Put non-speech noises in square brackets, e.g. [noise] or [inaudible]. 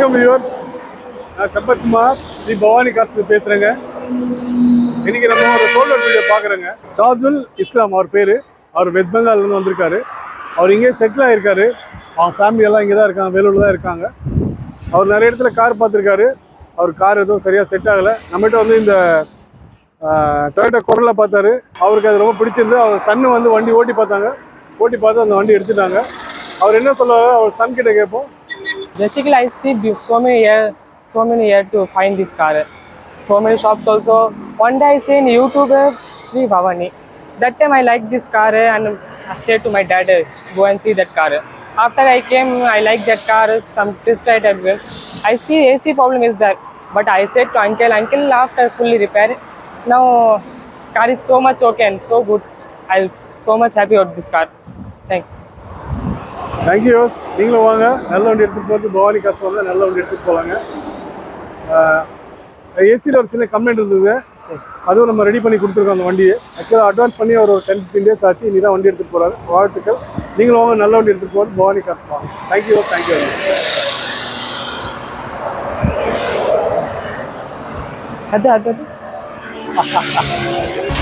வணக்கம் வியூவர்ஸ் நான் சம்பத்குமார். ஸ்ரீ பவானி காசு பேசுகிறேங்க இன்னைக்கு நம்ம ஒரு சோல்டர் வீடியோ பார்க்குறேங்க. ஷாஜுல் இஸ்லாம் அவர் பேர். அவர் வெஸ்ட் பெங்கால்லேருந்து வந்திருக்காரு. அவர் இங்கே செட்டில் ஆகிருக்காரு அவங்க ஃபேமிலியெல்லாம் இங்கே தான் இருக்காங்க. வேலூரில் தான் இருக்காங்க. அவர் நிறைய இடத்துல கார் பார்த்துருக்காரு. அவர் கார் எதுவும் சரியாக செட் ஆகலை. நம்மகிட்ட வந்து இந்த டொயோட்டோ குரலை பார்த்தாரு. அவருக்கு அது ரொம்ப பிடிச்சிருந்து அவர் சன்னு வந்து வண்டி ஓட்டி பார்த்தாங்க. ஓட்டி பார்த்து அந்த வண்டி எடுத்துட்டாங்க. அவர் என்ன சொல்லுவார்? அவர் சன் கிட்ட கேட்போம். Basically, I see so many year, so many year to find this car. So many shops also. One day I see in YouTube Sri Bhavani. That time I like this car and I said to my dad, go and see that car. After I came, I like that car. Some test ride as well. I see AC problem is there, but I said to uncle, uncle after fully repair, now car is so much okay and so good. I'm so much happy about this car. Thank you. Thank you யோஸ் நீங்களும் வாங்க. நல்ல வண்டி எடுத்துகிட்டு போகிறது பவானி காசு வாங்க நல்ல வண்டி எடுத்துகிட்டு போகலாங்க ஏசியில் ஒரு சின்ன கம்ப்ளைண்ட் இருந்தது. அதுவும் நம்ம ரெடி பண்ணி கொடுத்துருக்கோம் அந்த வண்டியை. ஆக்சுவலாக அட்வான்ஸ் பண்ணி ஒரு டென் ஃபிஃப்டீன் டேஸ் ஆச்சு. இனி தான் வண்டி எடுத்துகிட்டு போகிறாரு வாழ்த்துக்கள். நீங்களும் வாங்க. நல்ல வண்டி எடுத்துகிட்டு போகிறது பவானி காசு வாங்க தேங்க்யூ தேங்க்யூ அது அது. [laughs]